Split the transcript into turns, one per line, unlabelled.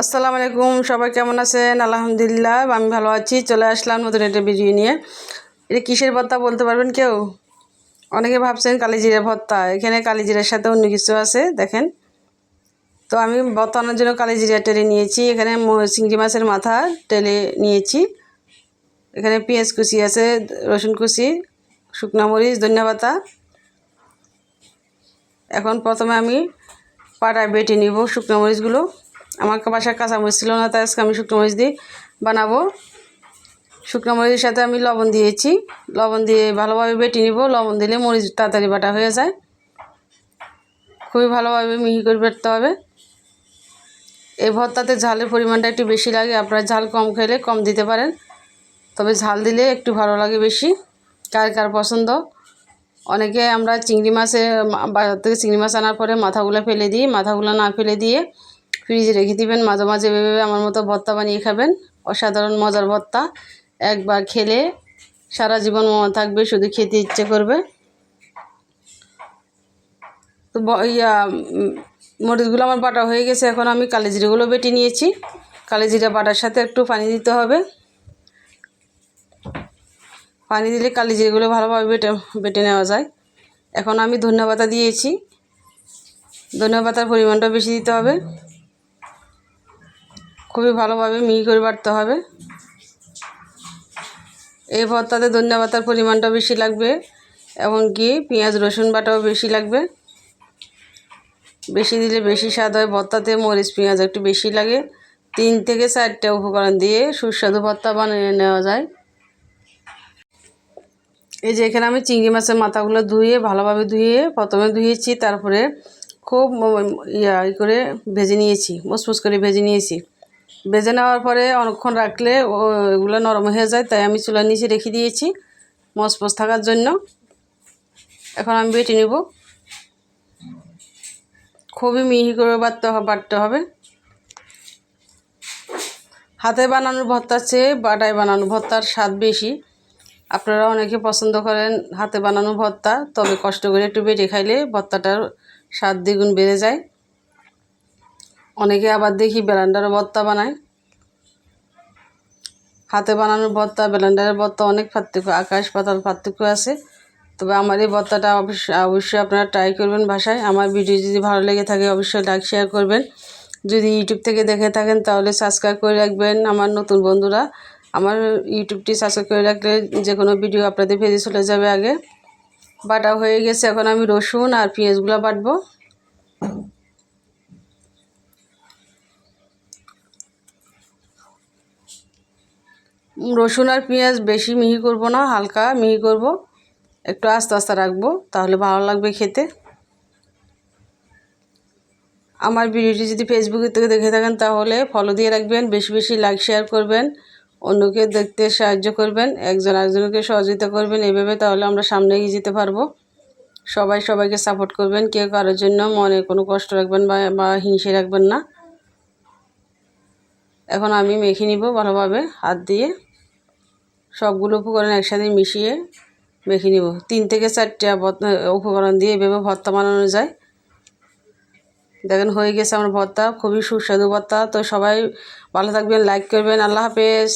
আসসালামু আলাইকুম, সবাই কেমন আছেন? আলহামদুলিল্লাহ, আমি ভালো আছি। চলে আসলাম নতুন একটা ভিডিও নিয়ে। এটা কিসের ভর্তা বলতে পারবেন কেউ? অনেকে ভাবছেন কালিজিরা ভর্তা। এখানে কালিজিরার সাথে অন্য কিছু আছে, দেখেন। তো আমি বর্তমানের জন্য কালিজিরা টেলে নিয়েছি। এখানে চিংড়ি মাছের মাথা টেলে নিয়েছি। এখানে পেঁয়াজ কুচি আছে, রসুন কুচি, শুকনো মরিচ, ধনিয়া পাতা। এখন প্রথমে আমি পাটায় বেটে নিব শুকনো মরিচগুলো। আমার বাসায় কাঁচামরিচ ছিল না, তাই আজকে আমি শুকনো মরিচ দিয়ে বানাবো। শুকনো মরিচের সাথে আমি লবণ দিয়েছি। লবণ দিয়ে ভালোভাবে বেটে নিব। লবণ দিলে মরিচ তাড়াতাড়ি বাটা হয়ে যায়। খুবই ভালোভাবে মিহি করে বেটতে হবে। এই ভর্তাতে ঝালের পরিমাণটা একটু বেশি লাগে। আপনারা ঝাল কম খেলে কম দিতে পারেন। তবে ঝাল দিলে একটু ভালো লাগে বেশি। কার কার পছন্দ? অনেকে আমরা চিংড়ি মাছে বাজার থেকে চিংড়ি মাছ আনার পরে মাথাগুলো ফেলে দিই। মাথাগুলো না ফেলে দিয়ে ফ্রিজে রেখে দিবেন, মাঝে মাঝে ভেবে আমার মতো ভর্তা বানিয়ে খাবেন। অসাধারণ মজার ভর্তা। একবার খেলে সারা জীবন মনে থাকবে, শুধু খেতে ইচ্ছে করবে। তো ইয়া মরিচগুলো আমার বাটা হয়ে গেছে, এখন আমি কালিজিরাগুলো বেটে নিয়েছি। কালিজিরা বাটার সাথে একটু পানি দিতে হবে। পানি দিলে কালিজিরাগুলো ভালোভাবে বেটে বেটে নেওয়া যায়। এখন আমি ধনিয়া পাতা দিয়েছি। ধনিয়া পরিমাণটা বেশি দিতে হবে। খুবই ভালোভাবে মিহি করে বাটতে হবে। এই ভর্তাতে ধনিয়া পাতার পরিমাণটা বেশি লাগবে, এমনকি পেঁয়াজ, রসুন বাটাও বেশি লাগবে। বেশি দিলে বেশি স্বাদ হয়, ভর্তাতে মরিচ, পেঁয়াজ একটু বেশি লাগে। তিন থেকে চারটে উপকরণ দিয়ে সুস্বাদু ভর্তা বানিয়ে নেওয়া যায়। এই যে এখানে আমি চিংড়ি মাছের মাথাগুলো ধুয়ে, ভালোভাবে ধুয়ে প্রথমে ধুয়েছি, তারপরে খুব ইয়া করে ভেজে নিয়েছি, মুসমুস করে ভেজে নিয়েছি। ভেজে নেওয়ার পরে অনেকক্ষণ রাখলে ও এগুলো নরম হয়ে যায়, তাই আমি চুলার নিচে রেখে দিয়েছি মসমস থাকার জন্য। এখন আমি বেটে নেব। খুবই মিহি করে বাটতে হবে বাটতে হবে। হাতে বানানোর ভর্তার চেয়ে বাটায় বানানো ভর্তার স্বাদ বেশি। আপনারা অনেকে পছন্দ করেন হাতে বানানো ভর্তা, তবে কষ্ট করে একটু বেটে খাইলে ভর্তাটার স্বাদ দ্বিগুণ বেড়ে যায়। অনেকে আবার দেখি ব্লেন্ডারে ভর্তা বানায়। হাতে বানানোর ভর্তা ব্লেন্ডারের ভর্তা অনেক পার্থক্য, আকাশ পাতাল পার্থক্য আছে। তবে আমার এই ভর্তাটা অবশ্যই অবশ্যই আপনারা ট্রাই করবেন বাসায়। আমার ভিডিও যদি ভালো লেগে থাকে, অবশ্যই লাইক শেয়ার করবেন। যদি ইউটিউব থেকে দেখে থাকেন, তাহলে সাবস্ক্রাইব করে রাখবেন আমার নতুন বন্ধুরা। আমার ইউটিউবটি সাবস্ক্রাইব করে রাখলে যে কোনো ভিডিও আপনাদের ভেজে চলে যাবে আগে। বাটা হয়ে গেছে, এখন আমি রসুন আর পেঁয়াজগুলো বাটবো। রসুন আর পেঁয়াজ বেশি মিহি করব না, হালকা মিহি করব। একটু আস্তে আস্তে রাখব, তাহলে ভালো লাগবে খেতে। আমার ভিডিওটি যদি ফেসবুকে থেকে দেখে থাকেন, তাহলে ফলো দিয়ে রাখবেন, বেশি বেশি লাইক শেয়ার করবেন, অন্যকে দেখতে সাহায্য করবেন, একজন একজনকে সহযোগিতা করবেন, এভাবে তাহলে আমরা সামনে এগিয়ে যেতে পারব। সবাই সবাইকে সাপোর্ট করবেন, কেউ কারোর জন্য মনে কোনো কষ্ট রাখবেন বা হিংসে রাখবেন না। এখন আমি মেখে নিব ভালোভাবে, হাত দিয়ে। সবগুলো উপকরণ একসাথে মিশিয়ে মেখে নিব। তিন থেকে চারটে উপকরণ দিয়ে এভাবে ভর্তা বানানো যায়। দেখেন হয়ে গেছে আমার ভর্তা, খুবই সুস্বাদু ভর্তা। তো সবাই ভালো থাকবেন, লাইক করবেন। আল্লাহ হাফেজ।